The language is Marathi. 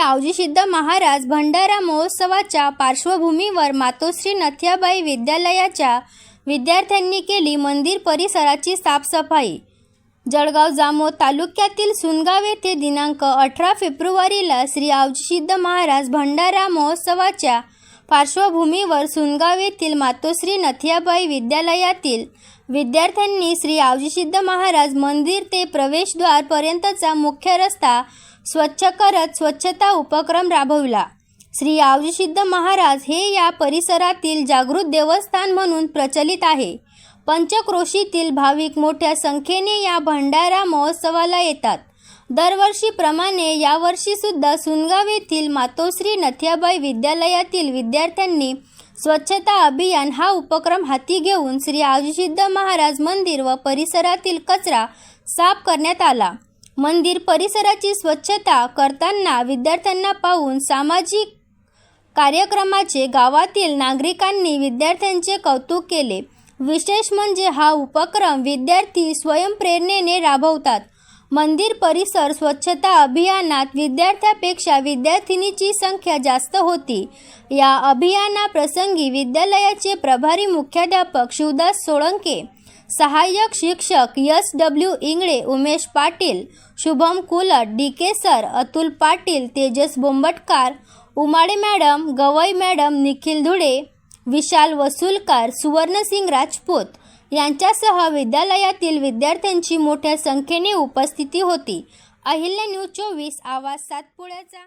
आवजी सिद्ध महाराज भंडारा महोत्सवाच्या पार्श्वभूमीवर मातोश्री नथ्याबाई विद्यालयाच्या विद्यार्थ्यांनी केली मंदिर परिसराची साफसफाई. जळगाव जामोद तालुक्यातील सुनगाव येथे दिनांक अठरा फेब्रुवारीला श्री आवजीसिद्ध महाराज भंडारा महोत्सवाच्या पार्श्वभूमीवर सुनगाव येथील मातोश्री नथियाबाई विद्यालयातील विद्यार्थ्यांनी श्री आवजीसिद्ध महाराज मंदिर ते प्रवेशद्वारपर्यंतचा मुख्य रस्ता स्वच्छ करत स्वच्छता उपक्रम राबविला. श्री आवजीसिद्ध महाराज हे या परिसरातील जागृत देवस्थान म्हणून प्रचलित आहे. पंचक्रोशीतील भाविक मोठ्या संख्येने या भंडारा महोत्सवाला येतात. दरवर्षीप्रमाणे यावर्षीसुद्धा सुनगाव येथील मातोश्री नथियाबाई विद्यालयातील विद्यार्थ्यांनी स्वच्छता अभियान हा उपक्रम हाती घेऊन श्री आवजीसिद्ध महाराज मंदिर व परिसरातील कचरा साफ करण्यात आला. मंदिर परिसराची स्वच्छता करताना विद्यार्थ्यांना पाहून सामाजिक कार्यक्रमाचे गावातील नागरिकांनी विद्यार्थ्यांचे कौतुक केले. विशेष म्हणजे हा उपक्रम विद्यार्थी स्वयंप्रेरणेने राबवतात. मंदिर परिसर स्वच्छता अभियानात विद्यार्थ्यापेक्षा विद्यार्थिनीची संख्या जास्त होती. या अभियानाप्रसंगी विद्यालयाचे प्रभारी मुख्याध्यापक शिवदास सोळंके सहाय्यक शिक्षक S W Ingale Umesh Patil Shubham Kulat D K sir Atul Patil Tejas Bombatkar Umade madam Gavai madam Nikhil Dhude Vishal Vasulkar Suvarnsingh Rajput यांच्यासह विद्यालयातील विद्यार्थ्यांची मोठ्या संख्येने उपस्थिती होती. अहिल्या न्यूज चोवीस आवाज सातपुड्याचा.